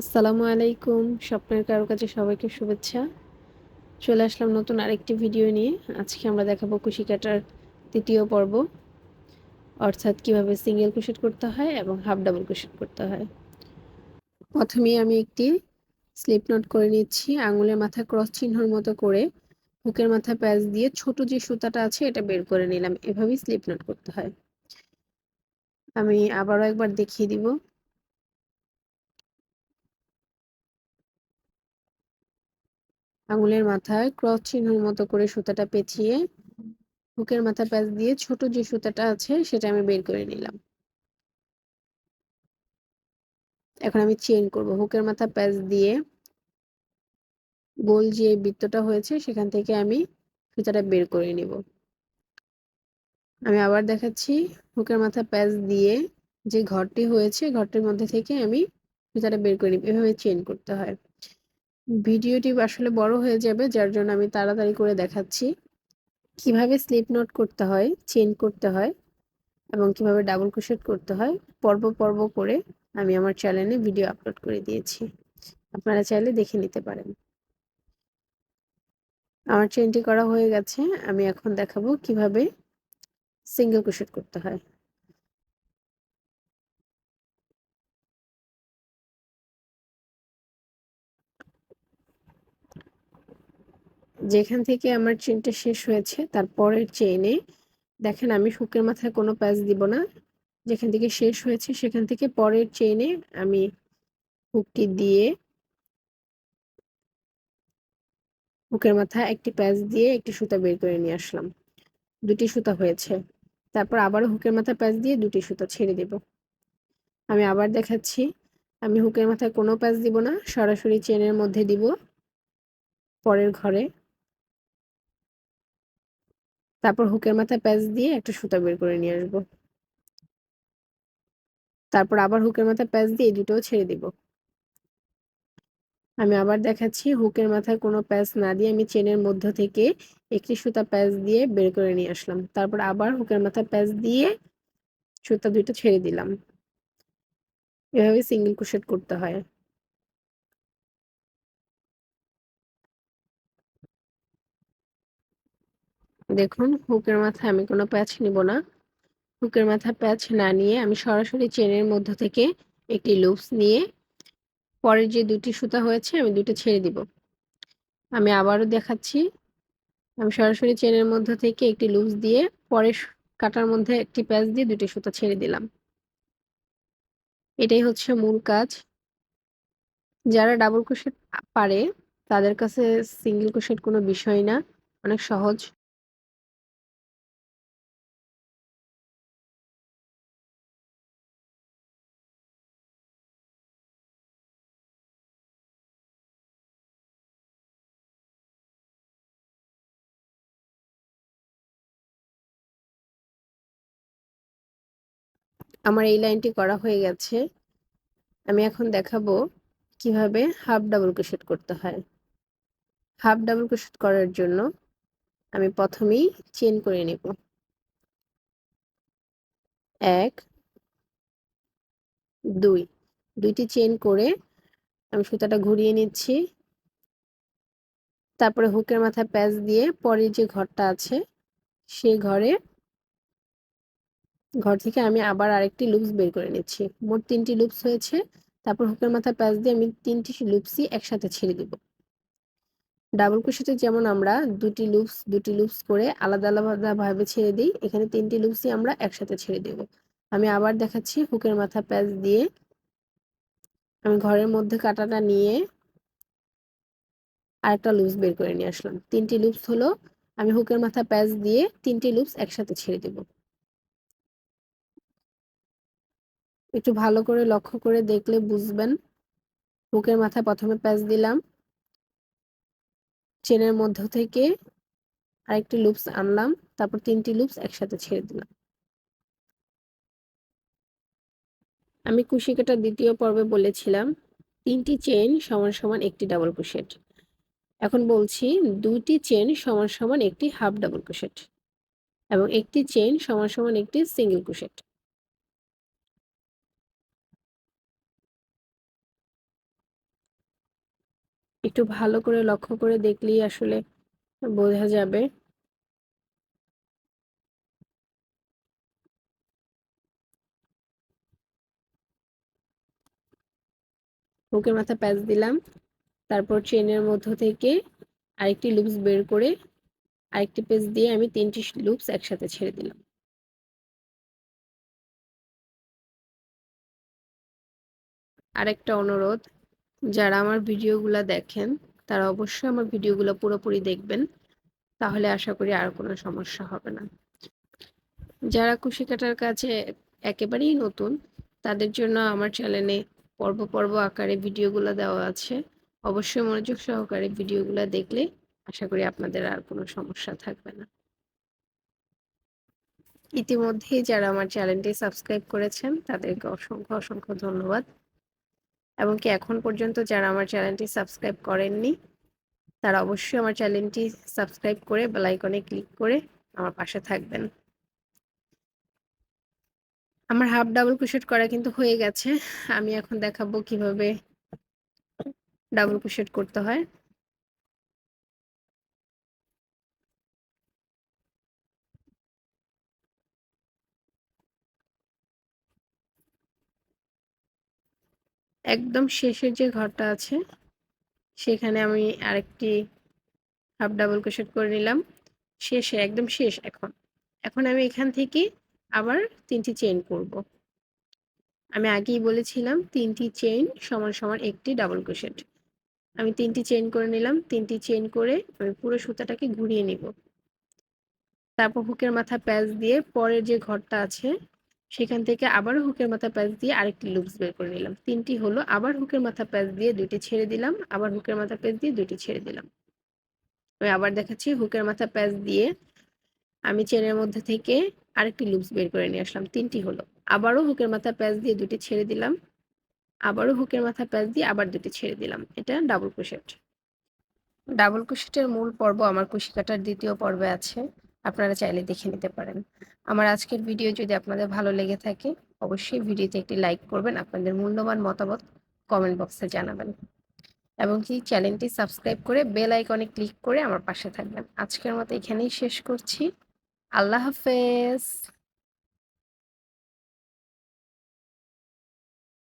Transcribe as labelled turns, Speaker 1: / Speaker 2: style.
Speaker 1: আসসালামু আলাইকুম। স্বপ্নের কারও কাছে সবাইকে শুভেচ্ছা। চলে আসলাম নতুন আরেকটি ভিডিও নিয়ে। আজকে আমরা দেখাবো কুশি কাটার তৃতীয় পর্ব। অর্থাৎ কীভাবে সিঙ্গেল কুশেট করতে হয় এবং হাফ ডাবল কুশেট করতে হয়। প্রথমেই আমি একটি স্লিপ নোট করে নিচ্ছি। আঙুলের মাথা ক্রস চিহ্নর মতো করে বুকের মাথা প্যাচ দিয়ে ছোট যে সুতাটা আছে এটা বের করে নিলাম। এভাবেই স্লিপ নোট করতে হয়। আমি আবারও একবার দেখিয়ে দিব। আঙুলের মাথায় ক্রস চিহ্নের মতো করে সুতাটা পেঁচিয়ে হুকের মাথা প্যাচ দিয়ে ছোট যে সুতাটা আছে সেটা আমি বের করে নিলাম। এখন আমি চেন করব। হুকের মাথা প্যাচ দিয়ে গোল যে বৃত্তটা হয়েছে সেখান থেকে আমি সুতাটা বের করে নিব। আমি আবার দেখাচ্ছি হুকের মাথা প্যাচ দিয়ে যে ঘরটি হয়েছে ঘরটির মধ্যে থেকে আমি সুতাটা বের করে নিব। এভাবে চেন করতে হয়। ভিডিওটি আসলে বড় হয়ে যাবে, যার জন্য আমি তাড়াতাড়ি করে দেখাচ্ছি। কীভাবে স্লিপ নোট করতে হয় চেন করতে হয় এবং কীভাবে ডাবল ক্রোশেট করতে হয়, পর্ব পর্ব করে আমি আমার চ্যানেলে ভিডিও আপলোড করে দিয়েছি। আপনারা চাইলে দেখে নিতে পারেন। আমার চেনটি করা হয়ে গেছে, আমি এখন দেখাবো কীভাবে সিঙ্গেল ক্রোশেট করতে হয়। যেখান থেকে আমার চেনটা শেষ হয়েছে তারপরের চেইনে দেখেন আমি হুকের মাথায় কোনো প্যাচ দিব না। যেখান থেকে শেষ হয়েছে, সেখান থেকে পরের চেইনে আমি হুকটি দিয়ে হুকের মাথায় একটি প্যাচ দিয়ে একটি সুতা বের করে নিয়ে আসলাম। দুটি সুতা হয়েছে। তারপর আবার হুকের মাথায় প্যাচ দিয়ে দুটি সুতা ছেড়ে দেব। আমি আবার দেখাচ্ছি। আমি হুকের মাথায় কোনো প্যাচ দিব না, সরাসরি চেনের মধ্যে দিব, পরের ঘরে। তারপর হুকের মাথায় প্যাচ দিয়ে একটা সুতা বের করে নিয়ে আসব। তারপর আবার হুকের মাথায় প্যাচ দিয়ে এই দুটোও ছেড়ে দিব। আমি আবার দেখাচ্ছি হুকের মাথায় কোনো প্যাচ না দিয়ে আমি চেনের মধ্য থেকে একটি সুতা প্যাচ দিয়ে বের করে নিয়ে আসলাম। তারপর আবার হুকের মাথায় প্যাচ দিয়ে সুতা দুইটা ছেড়ে দিলাম। এভাবে সিঙ্গেল ক্রোশেট করতে হয়। দেখুন, হুকের মাথায় আমি কোনো প্যাচ নিব না। হুকের মাথা প্যাচ না নিয়ে আমি সরাসরি চেনের মধ্য থেকে একটি লুপস নিয়ে পরের যে দুটি সুতা হয়েছে, আমি দুটো ছেড়ে দিব। আমি আবারও দেখাচ্ছি, আমি সরাসরি চেনের মধ্য থেকে একটি লুপস দিয়ে পরের কাটার মধ্যে একটি প্যাচ দিয়ে দুটি সুতা ছেড়ে দিলাম। এটাই হচ্ছে মূল কাজ। যারা ডাবল ক্রোশেট পারে, তাদের কাছে সিঙ্গেল ক্রোশেট কোনো বিষয় না, অনেক সহজ। আমার এই লাইনটি করা হয়ে গেছে। আমি এখন দেখাবো কীভাবে হাফ ডাবল ক্রোশেট করতে হয়। হাফ ডাবল ক্রোশেট করার জন্য আমি প্রথমেই চেন করে নেব। এক, দুই, দুইটি চেন করে আমি সুতাটা ঘুরিয়ে নিচ্ছি। তারপরে হুকের মাথায় প্যাচ দিয়ে পরে যে ঘরটা আছে, সেই ঘরে ঘর থেকে আমি আবার আরেকটি লুপস বের করে নিচ্ছি। মোট তিনটি লুপস হয়েছে। তারপর হুকের মাথা প্যাচ দিয়ে আমি তিনটি লুপসই একসাথে ছেড়ে দিব। ডাবল ক্রোশেটে যেমন আমরা দুটি লুপস দুটি লুপস করে আলাদা আলাদা ভাবে ছেড়ে দিই, এখানে তিনটি লুপসই আমরা একসাথে ছেড়ে দেব। আমি আবার দেখাচ্ছি হুকের মাথা প্যাচ দিয়ে আমি ঘরের মধ্যে কাটাটা নিয়ে আরেকটা লুপস বের করে নিয়ে আসলাম। তিনটি লুপস হলো আমি হুকের মাথা প্যাচ দিয়ে তিনটি লুপস একসাথে ছেড়ে দেব। একটু ভালো করে লক্ষ্য করে দেখলে বুঝবেন। বুকের মাথায় প্রথমে প্যাচ দিলাম। চেনের মধ্য থেকে আরেকটি লুপস আনলাম, তারপর তিনটি লুপস একসাথে ছেড়ে দিলাম। আমি কুশি কাটার দ্বিতীয় পর্বে বলেছিলাম, তিনটি চেন সমান সমান একটি ডাবল ক্রোশেট। এখন বলছি দুটি চেন সমান সমান একটি হাফ ডাবল ক্রোশেট এবং একটি চেন সমান সমান একটি সিঙ্গেল ক্রোশেট। একটু ভালো করে লক্ষ্য করে দেখলেই আসলে বোঝা যাবে। বুকের মাথা প্যাচ দিলাম, তারপর চেনের মধ্য থেকে আরেকটি লুপস বের করে আরেকটি পেজ দিয়ে আমি তিনটি লুপস একসাথে ছেড়ে দিলাম। আরেকটা অনুরোধ যারা আমার ভিডিওগুলো দেখেন, তারা অবশ্যই আমার ভিডিওগুলো পুরোপুরি দেখবেন। তাহলে আশা করি আর কোনো সমস্যা হবে না। যারা কুশি কাটার কাছে একেবারেই নতুন, তাদের জন্য আমার চ্যানেলে পর্ব পর্ব আকারে ভিডিওগুলো দেওয়া আছে। অবশ্যই মনোযোগ সহকারে ভিডিওগুলো দেখলে আশা করি আপনাদের আর কোনো সমস্যা থাকবে না। ইতিমধ্যেই যারা আমার চ্যানেলটি সাবস্ক্রাইব করেছেন, তাদেরকে অসংখ্য অসংখ্য ধন্যবাদ। এবং কি এখন পর্যন্ত যারা আমার চ্যানেলটি সাবস্ক্রাইব করেননি, তারা অবশ্যই আমার চ্যানেলটি সাবস্ক্রাইব করে বেলাইকনে ক্লিক করে আমার পাশে থাকবেন। আমার হাফ ডাবল কুশেট করা কিন্তু হয়ে গেছে। আমি এখন দেখাবো কীভাবে ডাবল কুশেট করতে হয়। একদম শেষের যে ঘরটা আছে, সেখানে আমি আরেকটি হাফ ডাবল ক্রোশেট করে নিলাম। শেষে, একদম শেষ এখন। এখন আমি এখান থেকে আবার তিনটি চেইন করব। আমি আগেই বলেছিলাম, তিনটি চেইন সমান সমান একটি ডাবল ক্রোশেট আমি তিনটি চেইন করে নিলাম, তিনটি চেইন করে আমি পুরো সুতাটাকে ঘুরিয়ে নিব। তারপর হুকের মাথা প্যাচ দিয়ে পরের যে ঘরটা আছে সেখান থেকে আবারও হুকের মাথা প্যাচ দিয়ে আরেকটি লুপস বের করে নিলাম। তিনটি হলো, আবার হুকের মাথা প্যাচ দিয়ে দুইটি ছেড়ে দিলাম, আবার হুকের মাথা প্যাচ দিয়ে দুইটি ছেড়ে দিলাম। আমি আবার দেখাচ্ছি, হুকের মাথা প্যাচ দিয়ে আমি চেনের মধ্যে থেকে আরেকটি লুপস বের করে নিয়ে আসলাম। তিনটি হলো, আবারও হুকের মাথা প্যাচ দিয়ে দুটি ছেড়ে দিলাম, আবারও হুকের মাথা প্যাচ দিয়ে আবার দুটি ছেড়ে দিলাম। এটা ডাবল ক্রোশেট। ডাবল ক্রোশেটের মূল পর্ব আমার কুশি কাটার দ্বিতীয় পর্বে আছে। আপনারা চাইলে দেখে নিতে পারেন। আমার আজকের ভিডিও যদি আপনাদের ভালো লেগে থাকে, অবশ্যই ভিডিওতে একটি লাইক করবেন, আপনাদের মূল্যবান মতামত কমেন্ট বক্সে জানাবেন। এবং কি, চ্যানেলটি সাবস্ক্রাইব করে বেল আইকনে ক্লিক করে আমার পাশে থাকবেন। আজকের মতো এখানেই শেষ করছি। আল্লাহ হাফেজ।